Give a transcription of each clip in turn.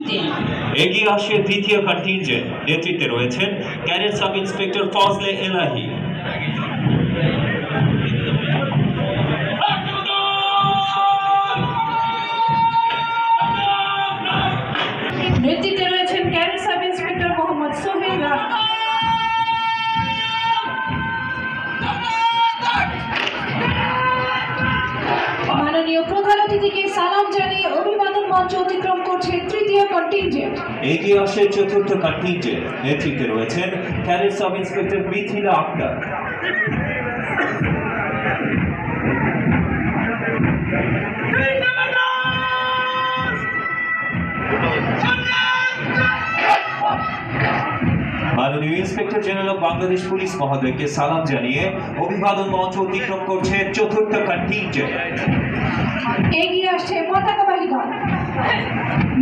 এগিয়ে আসে দ্বিতীয় কন্টিনজেন্ট নেতৃত্বে রয়েছেন cadet sub inspector Fazle Elahi. নেতৃত্বে রয়েছেন cadet sub inspector Mohammad Sohel মাননীয় প্রধান অতিথিকে সালাম জানিয়ে অভিবাদন মঞ্চ অতিক্রম করছে তৃতীয় কন্টিনজেন্ট এগিয়ে আসে চতুর্থ কন্টিনজেন্ট নেতৃত্বে রয়েছেন cadet sub inspector Mithila Akter. মাননীয় inspector general of Bangladesh police মহোদয়কে সালাম জানিয়ে অভিবাদন মঞ্চ অতিক্রম করছে চতুর্থ কন্টিনজেন্ট এগিয়ে আসছে পতাকাবাহী দল।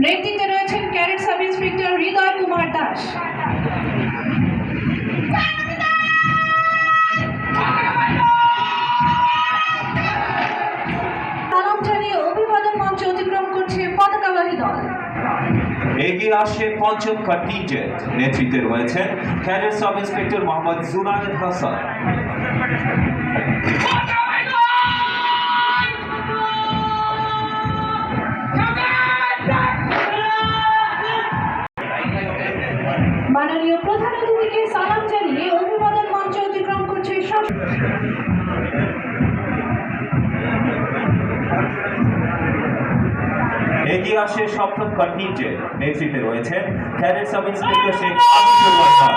নেতৃত্বে রয়েছেন cadet sub inspector Hridoy Kumar Das. এগিয়ে আসে পঞ্চম কন্টিনজেন্ট নেতৃত্বে রয়েছেন cadet sub inspector Mohammad Junayed Hasan. এগিয়ে আসে সপ্তম কন্টিনজেন্ট নেতৃত্বে রয়েছেন cadet sub inspector Sheikh Aminul Wahab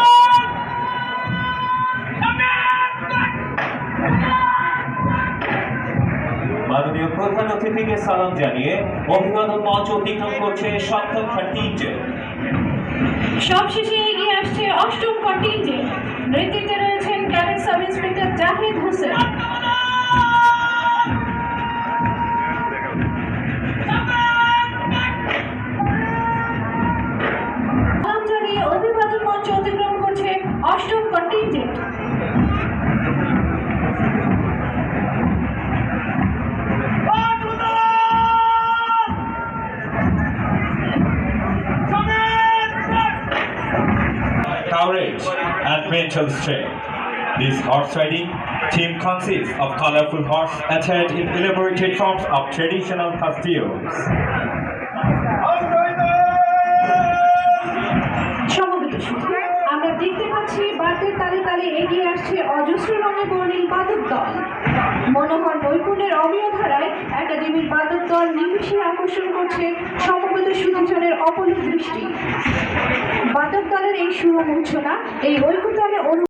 মাননীয় প্রধান অতিথিকে সালাম জানিয়ে অভিবাদন মঞ্চ অতিক্রম করছে সপ্তম কন্টিনজেন্ট। সবশেষে এগিয়ে আসছে অষ্টম কন্টিনজেন্ট। নেতৃত্বে রয়েছেন cadet sub inspector Zahid Hossain. অষ্টম contingent courage and mental strength. This horse riding team consists of colorful horse attired in elaborated forms of traditional costumes. বর্ণিল বাদক দল। মনোহর নৈপুণ্যের অমীয় ধারায় একাডেমির বাদক দল নিমিশে আকর্ষণ করছে সমবেত সুধীজনের অপরিদৃষ্টি বাদক দলের এই সুরমূর্ছনা, এই ঐক্যতানে অনু